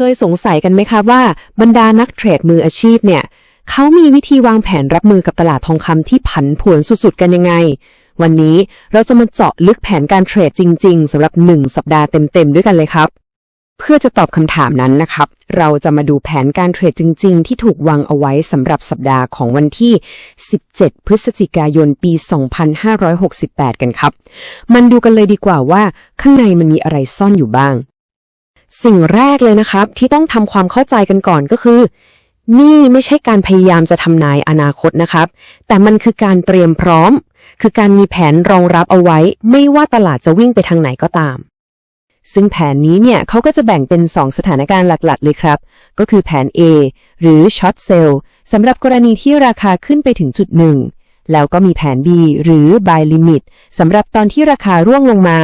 คยสงสัยกันไหมครับว่าบรรดานักเทรดมืออาชีพเนี่ยเขามีวิธีวางแผนรับมือกับตลาดทองคำที่ผันผวนสุดๆ กันยังไง วันนี้เราจะมาเจาะลึกแผนการเทรดจริง ๆสำหรับ 1 สัปดาห์เต็มๆ ด้วยกันเลยครับ เพื่อจะตอบคำถามนั้นนะครับ เราจะมาดูแผนการเทรดจริง ๆ ที่ถูกวางเอาไว้สำหรับสัปดาห์ของวันที่ 17 พฤศจิกายนปี 2568 กันครับ มันดูกันเลยดีกว่าว่า ข้างในมันมีอะไรซ่อนอยู่บ้าง สิ่งแรกเลยนะครับ ที่ต้องทำความเข้าใจกันก่อนก็คือ นี่ไม่ใช่การพยายามจะทำนายอนาคตนะครับ แต่มันคือการเตรียมพร้อม คือการมีแผนรองรับเอาไว้ ไม่ว่าตลาดจะวิ่งไปทางไหนก็ตาม ซึ่งแผนนี้เนี่ยเขาก็จะแบ่งเป็น 2 สถานการณ์หลักๆ เลยครับ ก็คือแผน A หรือ Short Sell สำหรับกรณีที่ราคาขึ้นไปถึงจุดหนึ่งแล้วก็มีแผน B หรือ Buy Limit สำหรับตอนที่ราคาร่วงลงมา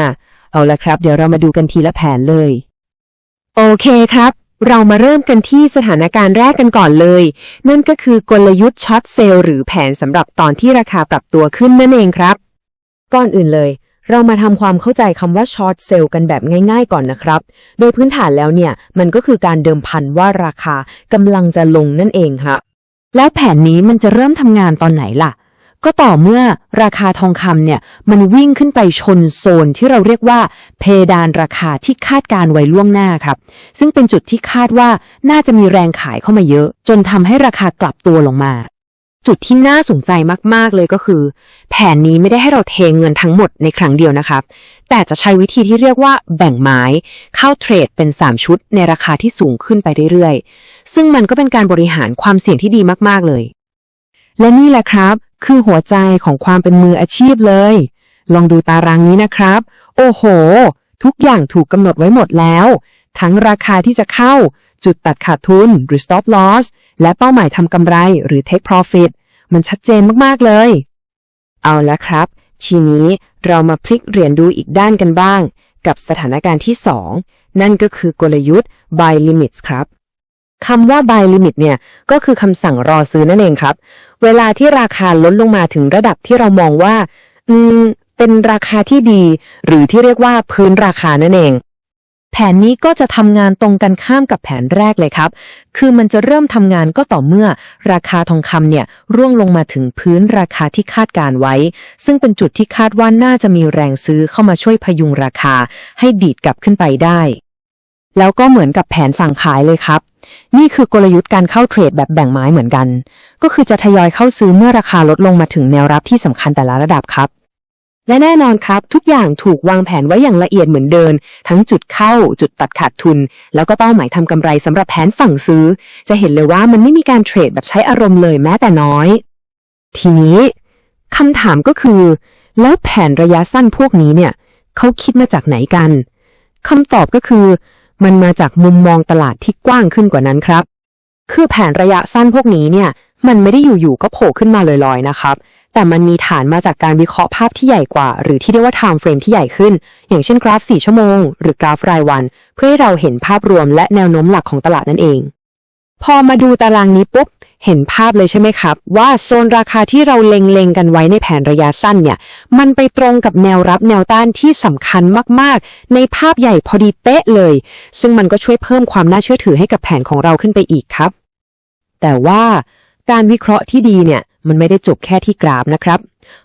เอาละครับ เดี๋ยวเรามาดูกันทีละแผนเลย โอเคครับ เรามาเริ่มกันที่สถานการณ์แรกกันก่อนเลย นั่นก็คือกลยุทธ์ช็อตเซลล์หรือแผนสำหรับตอนที่ราคาปรับตัวขึ้นนั่นเองครับ ก่อนอื่นเลย เรามาทำความเข้าใจคำว่าช็อตเซลล์กันแบบง่ายๆก่อนนะครับ โดยพื้นฐานแล้วเนี่ย มันก็คือการเดิมพันว่าราคากำลังจะลงนั่นเองครับแล้วแผนนี้มันจะเริ่มทำงานตอนไหนล่ะ ก็ต่อเมื่อราคาทองคำเนี่ยมันวิ่งขึ้นไปชนโซนที่เราเรียกว่า เพดานราคาที่คาดการไว้ล่วงหน้าครับ ซึ่งเป็นจุดที่คาดว่าน่าจะมีแรงขายเข้ามาเยอะ จนทำให้ราคากลับตัวลงมา จุดที่น่าสนใจมากๆเลยก็คือ แผนนี้ไม่ได้ให้เราเทเงินทั้งหมดในครั้งเดียวนะครับ แต่จะใช้วิธีที่เรียกว่าแบ่งไม้ เข้าเทรดเป็น 3 ชุด ในราคาที่สูงขึ้นไปเรื่อยๆ ซึ่งมันก็เป็นการบริหารความเสี่ยงที่ดีมากๆเลยและนี่แหละครับ คือหัวใจของความเป็นมืออาชีพเลย ลองดูตารางนี้นะครับ โอ้โห ทุกอย่างถูกกำหนดไว้หมดแล้ว ทั้งราคาที่จะเข้า จุดตัดขาดทุนหรือ stop loss และเป้าหมายทำกำไรหรือ take profit มันชัดเจนมากๆเลย เอาละครับ ทีนี้เรามาพลิกเหรียญดูอีกด้านกันบ้าง กับสถานการณ์ที่ 2 นั่นก็คือกลยุทธ์ buy limits ครับ คำว่า buy limit เนี่ยก็คือคำสั่งรอซื้อนั่นเองครับ เวลาที่ราคาลดลงมาถึงระดับที่เรามองว่า อืม เป็นราคาที่ดี หรือที่เรียกว่าพื้นราคานั่นเอง แผนนี้ก็จะทำงานตรงกันข้ามกับแผนแรกเลยครับ คือมันจะเริ่มทำงานก็ต่อเมื่อ ราคาทองคำเนี่ย ร่วงลงมาถึงพื้นราคาที่คาดการไว้ ซึ่งเป็นจุดที่คาดว่าน่าจะมีแรงซื้อเข้ามาช่วยพยุงราคา ให้ดีดกลับขึ้นไปได้ แล้วก็เหมือนกับแผนสั่งขายเลยครับ นี่คือกลยุทธ์การเข้าเทรดแบบแบ่งไม้เหมือนกัน ก็คือจะทยอยเข้าซื้อเมื่อราคาลดลงมาถึงแนวรับที่สำคัญแต่ละระดับครับ และแน่นอนครับ ทุกอย่างถูกวางแผนไว้อย่างละเอียดเหมือนเดิมทั้งจุดเข้า จุดตัดขาดทุน แล้วก็เป้าหมายทำกำไรสำหรับแผนฝั่งซื้อ จะเห็นเลยว่ามันไม่มีการเทรดแบบใช้อารมณ์เลยแม้แต่น้อย ทีนี้คำถามก็คือ แล้วแผนระยะสั้นพวกนี้เนี่ยเขาคิดมาจากไหนกันคำตอบก็คือ มันมาจากมุมมองตลาดที่กว้างขึ้นกว่านั้นครับ คือแผนระยะสั้นพวกนี้เนี่ย มันไม่ได้อยู่ๆก็โผล่ขึ้นมาลอยๆนะครับ แต่มันมีฐานมาจากการวิเคราะห์ภาพที่ใหญ่กว่า หรือที่เรียกว่า time frame ที่ใหญ่ขึ้น อย่างเช่นกราฟ 4 ชั่วโมง หรือกราฟรายวัน เพื่อให้เราเห็นภาพรวมและแนวโน้มหลักของตลาดนั่นเอง พอมาดูตารางนี้ปุ๊บ เห็นภาพเลยใช่ไหมครับ ว่าโซนราคาที่เราเล็งๆกันไว้ในแผนระยะสั้นเนี่ย มันไปตรงกับแนวรับแนวต้านที่สำคัญมากๆ ในภาพใหญ่พอดีเป๊ะเลย ซึ่งมันก็ช่วยเพิ่มความน่าเชื่อถือให้กับแผนของเราขึ้นไปอีกครับ แต่ว่าการวิเคราะห์ที่ดีเนี่ยมันไม่ได้จบแค่ที่กราฟนะครับ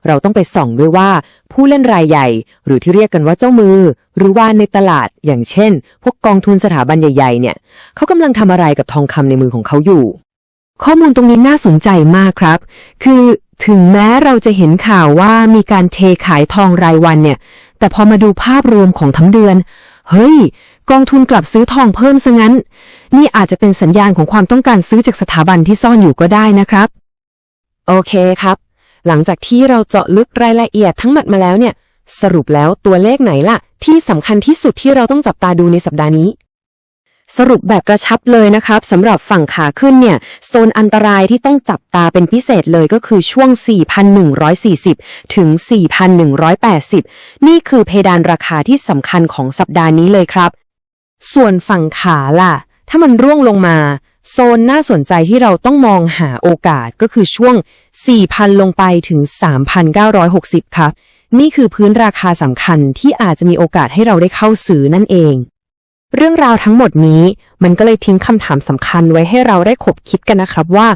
เราต้องไปส่องด้วยว่าผู้เล่นรายใหญ่ หรือที่เรียกกันว่าเจ้ามือ หรือว่าในตลาด อย่างเช่น พวกกองทุนสถาบันใหญ่ ๆ เนี่ยเขากำลังทำอะไรกับทองคำในมือของเขาอยู่ ข้อมูลตรงนี้น่าสนใจมากครับ คือถึงแม้เราจะเห็นข่าวว่ามีการเทขายทองรายวันเนี่ย แต่พอมาดูภาพรวมของทั้งเดือน เฮ้ย กองทุนกลับซื้อทองเพิ่มซะงั้น นี่อาจจะเป็นสัญญาณของความต้องการซื้อจากสถาบันที่ซ่อนอยู่ก็ได้นะครับ โอเคครับ หลังจากที่เราเจาะลึกรายละเอียดทั้งหมดมาแล้วเนี่ย สรุปแล้วตัวเลขไหนล่ะ ที่สำคัญที่สุดที่เราต้องจับตาดูในสัปดาห์นี้ สรุปแบบกระชับเลยนะครับสำหรับฝั่งขาขึ้นเนี่ย โซนอันตรายที่ต้องจับตาเป็นพิเศษเลยก็คือช่วง 4,140 ถึง 4,180 นี่คือเพดานราคาที่สำคัญของสัปดาห์นี้เลยครับ ส่วนฝั่งขาล่ะ ถ้ามันร่วงลงมา โซนน่าสนใจที่เราต้องมองหาโอกาสก็คือช่วง 4,000 ลงไปถึง 3,960 ครับ นี่คือพื้นราคาสำคัญที่อาจจะมีโอกาสให้เราได้เข้าซื้อนั่นเอง เรื่องราวทั้งหมดนี้มันก็เลยทิ้งคำถามสำคัญไว้ให้เราได้ขบคิดกันนะครับว่า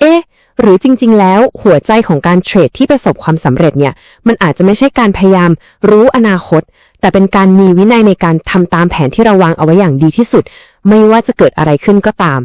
เอ๊ะ หรือจริง ๆ แล้วหัวใจของการเทรดที่ประสบความสำเร็จเนี่ย มันอาจจะไม่ใช่การพยายามรู้อนาคต แต่เป็นการมีวินัยในการทำตามแผนที่เราวางเอาไว้อย่างดีที่สุด ไม่ว่าจะเกิดอะไรขึ้นก็ตาม